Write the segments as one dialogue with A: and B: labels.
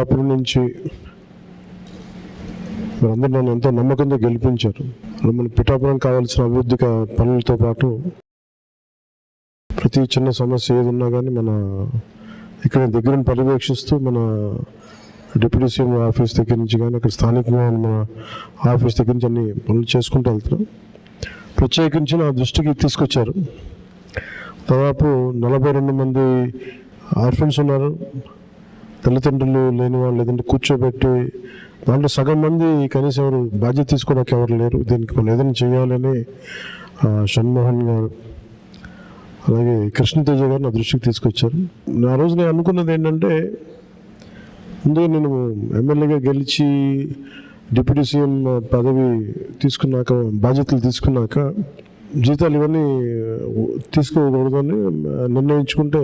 A: నుంచి మీరందరూ నన్ను ఎంతో నమ్మకంతో గెలిపించారు. మన పిఠాపురం కావాల్సిన అభివృద్ధి పనులతో పాటు ప్రతి చిన్న సమస్య ఏది ఉన్నా కానీ మన ఇక్కడ దగ్గర పర్యవేక్షిస్తూ మన డిప్యూటీ సీఎం ఆఫీస్ దగ్గర నుంచి కానీ అక్కడ స్థానికంగా ఉన్న మన ఆఫీస్ దగ్గర నుంచి అన్ని పనులు చేసుకుంటూ వెళ్తున్నాం. ప్రత్యేకించి నా దృష్టికి తీసుకొచ్చారు. దాదాపు నలభై రెండు మంది ఆర్ఫన్స్ ఉన్నారు. తల్లిదండ్రులు లేని వాళ్ళు ఏదంటే కూర్చోబెట్టి దాంట్లో సగం మంది కనీసం ఎవరు బాధ్యత తీసుకోవడానికి ఎవరు లేరు. దీనికి మనం ఏదైనా చేయాలని షణ్మోహన్ గారు అలాగే కృష్ణతేజ గారు నా దృష్టికి తీసుకొచ్చారు. నా రోజు నేను అనుకున్నది ఏంటంటే ముందుగా నేను ఎమ్మెల్యేగా గెలిచి డిప్యూటీ సీఎం పదవి తీసుకున్నాక బాధ్యతలు తీసుకున్నాక జీతాలు ఇవన్నీ తీసుకోకూడదని నిర్ణయించుకుంటే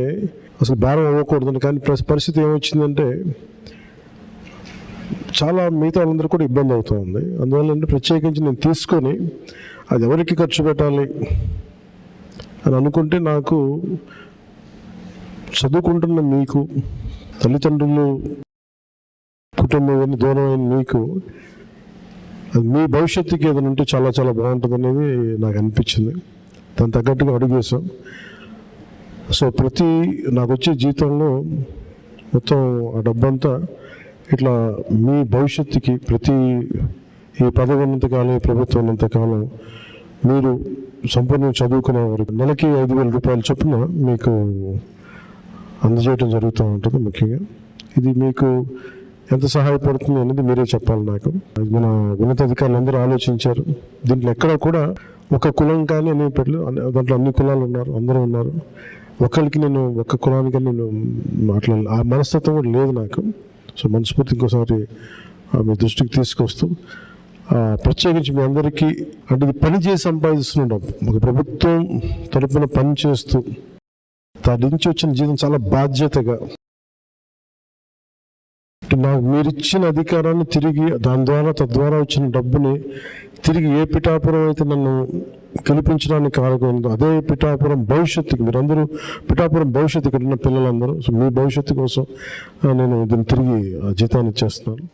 A: అసలు భారం అవ్వకూడదని. కానీ ప్లస్ పరిస్థితి ఏమొచ్చిందంటే చాలా మిగతా వాళ్ళందరూ కూడా ఇబ్బంది అవుతుంది అందువల్ల అంటే ప్రత్యేకించి నేను తీసుకొని అది ఎవరికి ఖర్చు పెట్టాలి అని అనుకుంటే నాకు చదువుకుంటున్న మీకు తల్లిదండ్రులు కుటుంబం ఇవన్నీ దూరమైన మీకు అది మీ భవిష్యత్తుకి ఏదైనా ఉంటే చాలా చాలా బాగుంటుంది అనేది నాకు అనిపించింది. దాని తగ్గట్టుగా అడుగు సో ప్రతి నాకు వచ్చే జీతంలో మొత్తం ఆ డబ్బంతా ఇట్లా మీ భవిష్యత్తుకి ప్రతి ఈ పదవి ఉన్నంతకాలం ఈ ప్రభుత్వం ఉన్నంతకాలం మీరు సంపూర్ణంగా చదువుకునే వరకు నెలకి ఐదు వేల రూపాయలు చొప్పున మీకు అందజేయడం జరుగుతూ ఉంటుంది ముఖ్యంగా. ఇది మీకు ఎంత సహాయపడుతుంది అనేది మీరే చెప్పాలి నాకు. అది మన ఉన్నతాధికారులు అందరూ ఆలోచించారు. దీంట్లో ఎక్కడ కూడా ఒక కులం కానీ అనే పెట్టలేదు అన్ని- దాంట్లో అన్ని కులాలు ఉన్నారు అందరూ ఉన్నారు. ఒకరికి నేను ఒక్క కులానికి నేను మాట్లాడాలి. ఆ మనస్తత్వం కూడా లేదు నాకు. సో మనస్ఫూర్తి ఇంకోసారి ఆ, మీ దృష్టికి తీసుకొస్తూ ప్రత్యేకించి మీ అందరికీ అంటే ఇది పని చేసి సంపాదిస్తున్నాం ఒక ప్రభుత్వం తరపున పని చేస్తూ దాని నుంచి వచ్చిన జీవితం చాలా బాధ్యతగా నాకు మీరు ఇచ్చిన అధికారాన్ని తిరిగి దాని ద్వారా తద్వారా వచ్చిన డబ్బుని తిరిగి ఏ పిఠాపురం అయితే నన్ను గెలిపించడానికి కారకమైందో అదే పిఠాపురం భవిష్యత్తుకి మీరందరూ పిఠాపురం భవిష్యత్తు ఇక్కడ ఉన్న పిల్లలందరూ సో మీ భవిష్యత్తు కోసం నేను దీన్ని తిరిగి ఆ జీతాన్ని ఇచ్చేస్తున్నాను.